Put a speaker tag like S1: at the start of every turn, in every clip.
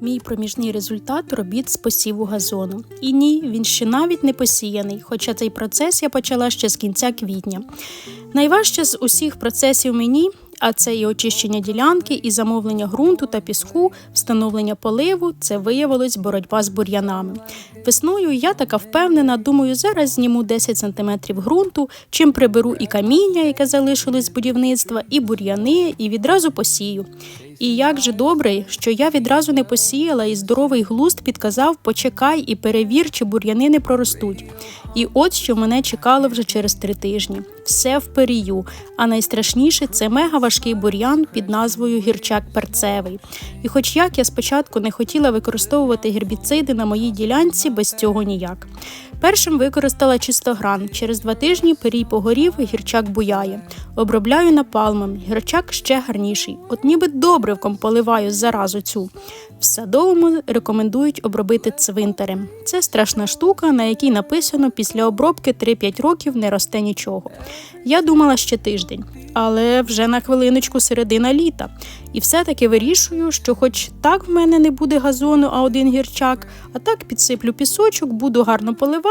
S1: Мій проміжний результат робіт з посіву газону. І ні, він ще навіть не посіяний, хоча цей процес я почала ще з кінця квітня. Найважче з усіх процесів мені, а це і очищення ділянки, і замовлення ґрунту та піску, встановлення поливу, це виявилось боротьба з бур'янами. Весною я така впевнена, думаю, зараз зніму 10 см ґрунту, чим приберу і каміння, яке залишилось з будівництва, і бур'яни, і відразу посію. І як же добре, що я відразу не посіяла, і здоровий глузд підказав почекай і перевір, чи бур'яни не проростуть. І от що мене чекало вже через три тижні. Все в перію. А найстрашніше це мега важкий бур'ян під назвою гірчак перцевий. І хоч як я спочатку не хотіла використовувати гербіциди на моїй ділянці, без цього ніяк. Першим використала чистогран. Через два тижні перій погорів гірчак буяє. Обробляю напалмом. Гірчак ще гарніший. От ніби добривком поливаю заразу цю. В садовому рекомендують обробити цвинтарем. Це страшна штука, на якій написано після обробки 3-5 років не росте нічого. Я думала ще тиждень, але вже на хвилиночку середина літа. І все-таки вирішую, що хоч так в мене не буде газону, а один гірчак, а так підсиплю пісочок, буду гарно поливати.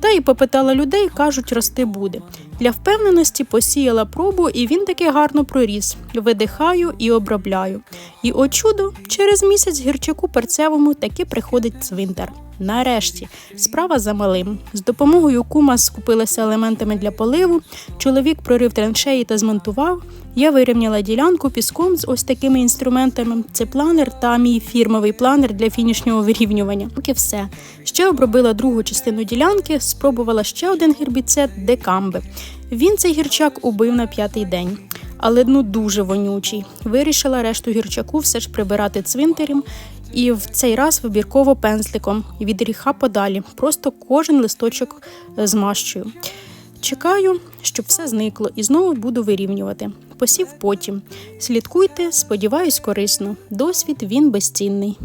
S1: Та й попитала людей, кажуть, рости буде. Для впевненості посіяла пробу, і він таки гарно проріс. Видихаю і обробляю. І о чудо, через місяць гірчаку перцевому таки приходить цвинтар. Нарешті справа за малим. З допомогою кума скупилася елементами для поливу. Чоловік прорив траншеї та змонтував. Я вирівняла ділянку піском з ось такими інструментами. Це планер та мій фірмовий планер для фінішнього вирівнювання. Поки все. Ще обробила другу частину ділянки, спробувала ще один гербіцид декамби. Він цей гірчак убив на п'ятий день. Але ну дуже вонючий. Вирішила решту гірчаку все ж прибирати цвинтарем і в цей раз вибірково пензликом від гріха подалі. Просто кожен листочок е, змащую. Чекаю, щоб все зникло, і знову буду вирівнювати. Посів потім. Слідкуйте, сподіваюсь, корисно. Досвід він безцінний.